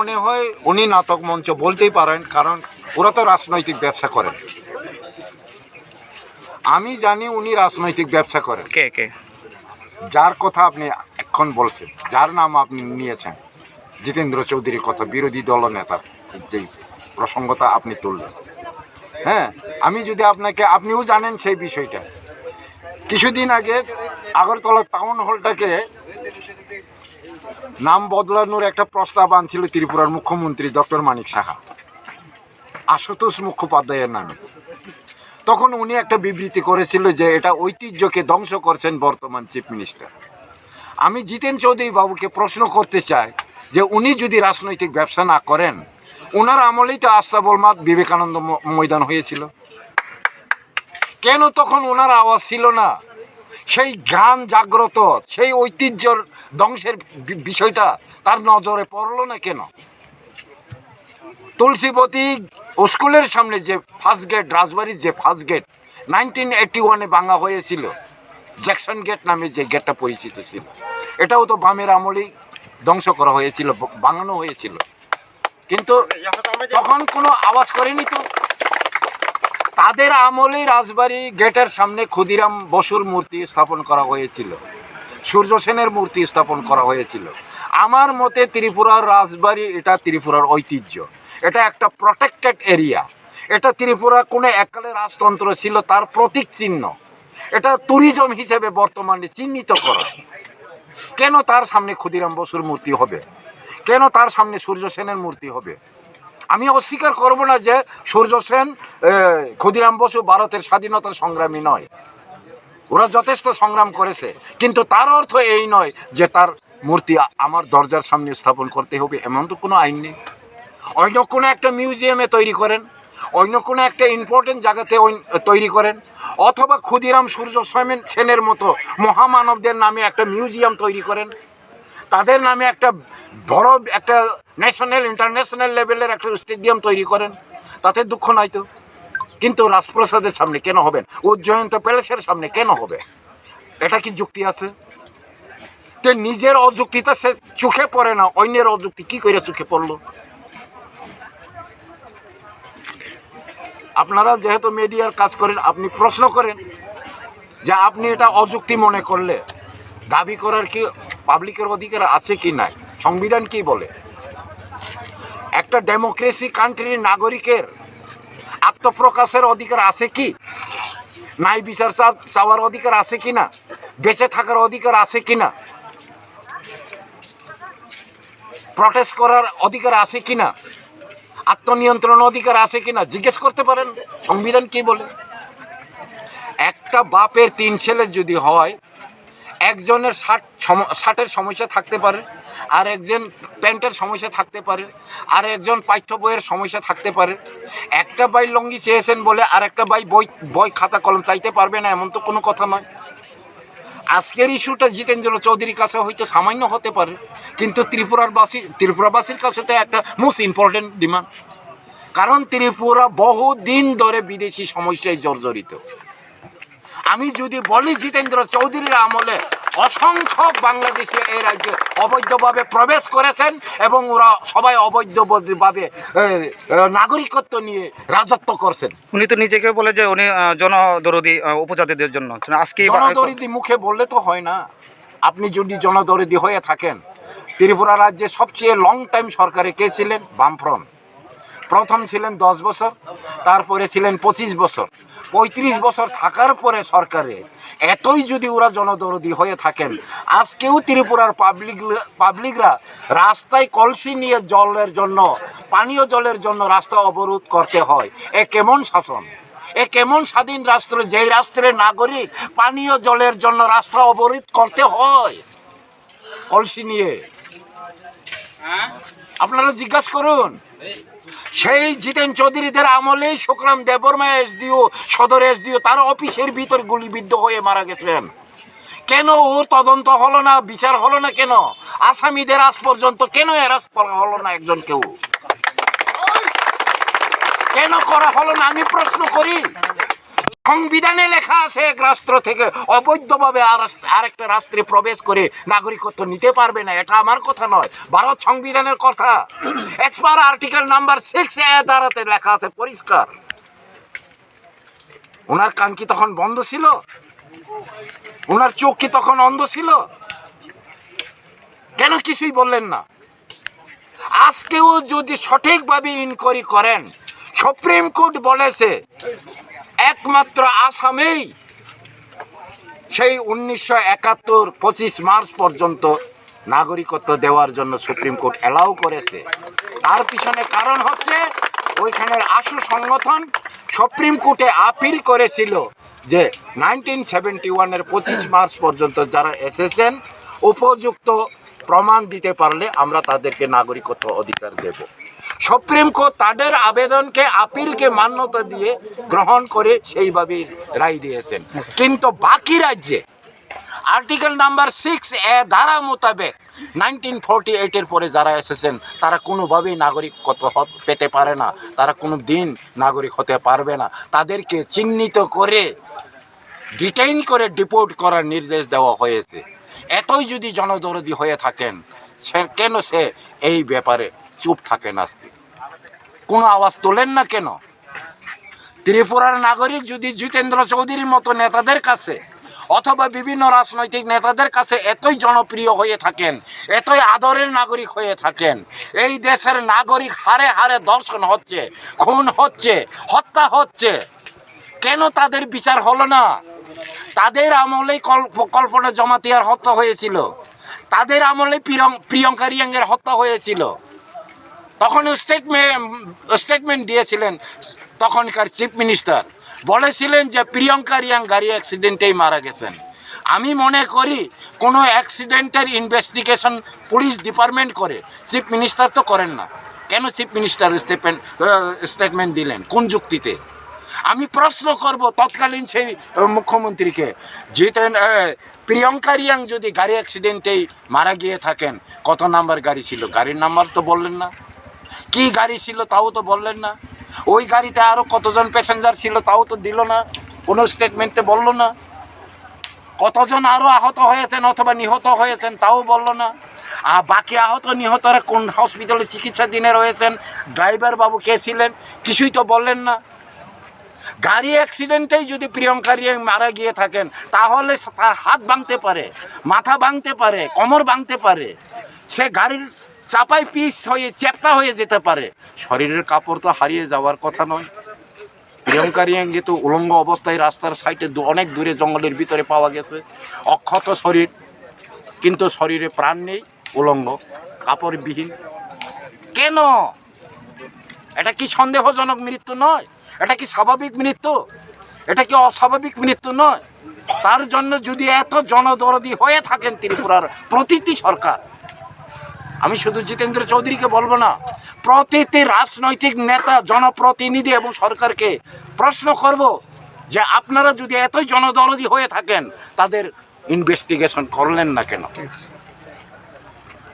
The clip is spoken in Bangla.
মনে হয় উনি নাটক মঞ্চ বলতেই পারেন কারণ ওরা তো রাজনৈতিক ব্যবসা করেন। আমি জানি উনি রাজনৈতিক ব্যবসা করেন। কে কে? যার কথা আপনি এখন বলছেন যার নাম আপনি নিয়েছেন জিতেন্দ্র চৌধুরীর কথা বিরোধী দল নেতার যেই প্রসঙ্গতা আপনি তুললেন। হ্যাঁ আমি যদি আপনাকে আপনিও জানেন সেই বিষয়টা। কিছুদিন আগে আগরতলা টাউন হলটাকে নাম বদলানোর একটা প্রস্তাব আনছিল ত্রিপুরার মুখ্যমন্ত্রী ডক্টর মানিক সাহা। আশুতোষ মুখোপাধ্যায়ের নামে। তখন উনি একটা বিবৃতি করেছিল যে এটা ঐতিহ্যকে ধ্বংস করছেন বর্তমান চিফ মিনিস্টার। আমি জিতেন চৌধুরী বাবুকে প্রশ্ন করতে চাই যে উনি যদি রাজনৈতিক ব্যবসা না করেন ওনার আমলেই তো আস্তাবল মাঠ বিবেকানন্দ ময়দান হয়েছিল। কেন তখন ওনার আওয়াজ ছিল না? সেই জ্ঞান জাগ্রত সেই ঐতিহ্যর ধ্বংসের বিষয়টা তার নজরে পড়ল না কেন? তুলসীবতী স্কুলের সামনে যে ফার্স্ট গেট রাজবাড়ির যে ফার্স্ট গেট নাইনটিন এইটি ওয়ানে ভাঙা হয়েছিল। জ্যাকসন গেট নামে যে গেটটা পরিচিত ছিল। এটাও তো বামের আমলেই ধ্বংস করা হয়েছিল ব- ভাঙানো হয়েছিল। কিন্তু তখন কোনো আওয়াজ করেনি তো? তাদের আমলেই রাজবাড়ি গেটের সামনে ক্ষুদিরাম বসুর মূর্তি স্থাপন করা হয়েছিল। সূর্য সেনের মূর্তি স্থাপন করা হয়েছিল। আমার মতে ত্রিপুরার রাজবাড়ি এটা ত্রিপুরার ঐতিহ্য। এটা একটা প্রটেক্টেড এরিয়া এটা ত্রিপুরা কোনো এককালে রাজতন্ত্র ছিল, তার প্রতীক চিহ্ন। এটা ট্যুরিজম হিসেবে বর্তমানে চিহ্নিত করা। কেন তার সামনে ক্ষুদিরাম বসুর মূর্তি হবে? কেন তার সামনে সূর্য সেনের মূর্তি হবে? আমি অস্বীকার করব না যে সূর্য সেন ক্ষুদিরাম বসু ভারতের স্বাধীনতার সংগ্রামী নয়। ওরা যথেষ্ট সংগ্রাম করেছে। কিন্তু তার অর্থ এই নয় যে তার মূর্তি আমার দরজার সামনে স্থাপন করতে হবে, এমন তো কোনো আইন নেই। অন্য কোনো একটা মিউজিয়ামে তৈরি করেন, অন্য কোনো একটা ইম্পর্টেন্ট জায়গাতে তৈরি করেন, অথবা ক্ষুদিরাম সূর্য সেন- সেনের মতো মহামানবদের নামে একটা মিউজিয়াম তৈরি করেন। তাদের নামে একটা বড় একটা ন্যাশনাল ইন্টারন্যাশনাল লেভেলের একটা স্টেডিয়াম তৈরি করেন। তাতে দুঃখ নাই তো? কিন্তু রাজপ্রসাদের সামনে কেন হবেন উজ্জয়ন্ত প্যালেসের সামনে কেন হবে? এটা কি যুক্তি আছে? তে নিজের অযুক্তিটা সে চোখে পড়ে না, অন্যের অযুক্তি কি করে চোখে পড়ল? আপনারা যেহেতু মিডিয়ার কাজ করেন, আপনি প্রশ্ন করেন যে আপনি এটা অযুক্তি মনে করলে দাবি করার কি পাবলিকের অধিকার আছে কি নাই? সংবিধান কি বলে? একটা ডেমোক্রেসি কান্ট্রির নাগরিকের আত্মপ্রকাশের অধিকার আছে কি? নাই বিচার চাওয়ার অধিকার আছে কি না? বেঁচে থাকার অধিকার আছে কি না? প্রটেস্ট করার অধিকার আছে কি না? আত্মনিয়ন্ত্রণ অধিকার আছে কি না? জিজ্ঞেস করতে পারেন। সংবিধান কি বলে? একটা বাপের তিন ছেলে যদি হয় একজনের শার্ট ষাটের সমস্যা থাকতে পারে, আর একজন প্যান্টের সমস্যা থাকতে পারে, আর একজন পাঠ্য বইয়ের সমস্যা থাকতে পারে। একটা বাই লঙ্গি চেয়েছেন বলে আর একটা বাই, বই বই খাতা কলম চাইতে পারবে না, এমন তো কোনো কথা নয়। আজকের ইস্যুটা জিতেন্দ্র চৌধুরীর কাছে হয়তো সামান্য হতে পারে, কিন্তু ত্রিপুরার বাসী ত্রিপুরাবাসীর কাছে তো একটা মোস্ট ইম্পর্টেন্ট ডিমান্ড কারণ ত্রিপুরা বহুদিন ধরে বিদেশি সমস্যায় জর্জরিত। আমি যদি বলি জিতেন্দ্র চৌধুরীর আমলে অসংখ্য বাংলাদেশি এই রাজ্যে অবৈধভাবে প্রবেশ করেছেন এবং ওরা সবাই অবৈধভাবে নাগরিকত্ব নিয়ে রাজত্ব করছেন। উনি তো নিজেকে বলে যে উনি জনদরদি উপজাতিদের জন্য। আজকে জনদরিদি মুখে বললে তো হয় না। আপনি যদি জনদরিদি হয়ে থাকেন ত্রিপুরা রাজ্যে সবচেয়ে লং টাইম সরকারে কে ছিলেন? বামফ্রন্ট। প্রথম ছিলেন দশ বছর তারপরে ছিলেন পঁচিশ বছর। পঁয়ত্রিশ বছর থাকার পরে সরকারে, এতই যদি ওরা জনদরদি হয়ে থাকেন, আজকেও ত্রিপুরার পাবলিক পাবলিকরা রাস্তায় কলসি নিয়ে জলের জন্য, পানীয় জলের জন্য রাস্তা অবরোধ করতে হয়। এ কেমন শাসন? এ কেমন স্বাধীন রাষ্ট্র? যেই রাষ্ট্রের নাগরিক পানীয় জলের জন্য রাস্তা অবরোধ করতে হয়, কলসি নিয়ে। আপনারা জিজ্ঞাসা করুন। সেই জিতেন চৌধুরীদের আমলেই সুখরাম দেববর্মা এসডিও, সদর এসডিও, তার অফিসের ভিতর গুলিবিদ্ধ হয়ে মারা গেছেন। কেন ওর তদন্ত হলো না, বিচার হলো না কেন? আসামিদের আজ পর্যন্ত কেন এরাজ করা হলো না একজন কেউ? কেন করা হলো না? আমি প্রশ্ন করি। সংবিধানে লেখা আছে, এক রাষ্ট্র থেকে অবৈধভাবে আর আরেকটা রাষ্ট্রে প্রবেশ করে নাগরিকত্ব নিতে পারবে না, এটা আমার কথা নয়, ভারত সংবিধানের কথা। As article number six A দ্বারাতে লেখা আছে, পরিষ্কার। ওনার কান কি তখন বন্ধ ছিল? ওনার চোখ কি তখন অন্ধ ছিল? কেন কিছুই বললেন না? আজকেও যদি সঠিকভাবে ইনকোয়ারি করেন, সুপ্রিম কোর্ট বলেছে একমাত্র আসামেই সেই উনিশশো একাত্তর পঁচিশ মার্চ পর্যন্ত নাগরিকত্ব দেওয়ার জন্য সুপ্রিম কোর্ট অ্যালাউ করেছে। তার পিছনে কারণ হচ্ছে ওইখানের আশু সংগঠন সুপ্রিম কোর্টে আপিল করেছিল যে নাইনটিন সেভেন্টি ওয়ানের পঁচিশ মার্চ পর্যন্ত যারা এসেছেন, উপযুক্ত প্রমাণ দিতে পারলে আমরা তাদেরকে নাগরিকত্ব অধিকার দেব। সুপ্রিম কোর্ট তাদের আবেদনকে, আপিলকে মান্যতা দিয়ে গ্রহণ করে সেইভাবে রায় দিয়েছেন। কিন্তু বাকি রাজ্যে, আর্টিকেল নাম্বার সিক্স এ ধারা মোতাবেক নাইনটিন ফোরটি এইটের পরে যারা এসেছেন, তারা কোনোভাবেই নাগরিকত্ব হ- পেতে পারে না। তারা কোনো দিন নাগরিক হতে পারবে না। তাদেরকে চিহ্নিত করে, ডিটেইন করে ডিপোর্ট করার নির্দেশ দেওয়া হয়েছে। এতই যদি জনদরদি হয়ে থাকেন, সে কেন সে এই ব্যাপারে চুপ থাকেন আজকে? কোনো আওয়াজ তোলেন না কেন? ত্রিপুরার নাগরিক যদি জিতেন্দ্র চৌধুরীর মতো নেতাদের কাছে অথবা বিভিন্ন রাজনৈতিক নেতাদের কাছে এতই জনপ্রিয় হয়ে থাকেন, এতই আদরের নাগরিক হয়ে থাকেন, এই দেশের নাগরিক হারে হারে দর্শন হচ্ছে, খুন হচ্ছে, হত্যা হচ্ছে, কেন তাদের বিচার হলো না? তাদের আমলেই কল্প- কল্পনা জমাতিয়ার হত্যা হয়েছিল। তাদের আমলে প্রিয়ং- প্রিয়ঙ্কা রিয়াঙ্গের হত্যা হয়েছিল। তখন স্টেটমেন্ট স্টেটমেন্ট দিয়েছিলেন তখনকার চিফ মিনিস্টার বলেছিলেন যে প্রিয়ঙ্কা রিয়াং গাড়ি অ্যাক্সিডেন্টেই মারা গেছেন। আমি মনে করি কোনো অ্যাক্সিডেন্টের ইনভেস্টিগেশন পুলিশ ডিপার্টমেন্ট করে চিফ মিনিস্টার তো করেন না। কেন চিফ মিনিস্টার স্টেটমেন্ট স্টেটমেন্ট দিলেন? কোন যুক্তিতে? আমি প্রশ্ন করব তৎকালীন সেই মুখ্যমন্ত্রীকে, জিতেন প্রিয়ঙ্কা রিয়াং যদি গাড়ি অ্যাক্সিডেন্টেই মারা গিয়ে থাকেন, কত নাম্বার গাড়ি ছিল? গাড়ির নাম্বার তো বললেন না। কি গাড়ি ছিল তাও তো বললেন না। ওই গাড়িতে আরও কতজন প্যাসেঞ্জার ছিল তাও তো দিল না। কোনো স্টেটমেন্টে বলল না। কতজন আরও আহত হয়েছেন অথবা নিহত হয়েছেন তাও বলল না। আর বাকি আহত নিহতরা কোন হসপিটালে চিকিৎসাধীনে রয়েছেন? ড্রাইভার বাবু কে ছিলেন? কিছুই তো বললেন না। গাড়ি অ্যাক্সিডেন্টেই যদি প্রিয়ঙ্কা রিয়াং মারা গিয়ে থাকেন, তাহলে তার হাত ভাঙতে পারে, মাথা ভাঙতে পারে, কোমর ভাঙতে পারে। সে গাড়ির চাপাই পিস হয়ে, চ্যাপ্টা হয়ে যেতে পারে। শরীরের কাপড় তো হারিয়ে যাওয়ার কথা নয়। প্রিয়ঙ্কা রিয়াং তো উলঙ্গ অবস্থায় রাস্তার সাইডে অনেক দূরে জঙ্গলের ভিতরে পাওয়া গেছে। অক্ষত শরীর, কিন্তু শরীরে প্রাণ নেই, উলঙ্গ, কাপড়বিহীন। কেন? এটা কি সন্দেহজনক মৃত্যু নয়? এটা কি স্বাভাবিক মৃত্যু? এটা কি অস্বাভাবিক মৃত্যু নয়? তার জন্য যদি এত জনদরদি হয়ে থাকেন ত্রিপুরার প্রতিটি সরকার আমি শুধু জিতেন্দ্র চৌধুরীকে বলব না, প্রতিটি রাজনৈতিক নেতা, জনপ্রতিনিধি এবং সরকারকে প্রশ্ন করব যে আপনারা যদি এতই জনদরদি হয়ে থাকেন, তাদের ইনভেস্টিগেশন করলেন না কেন?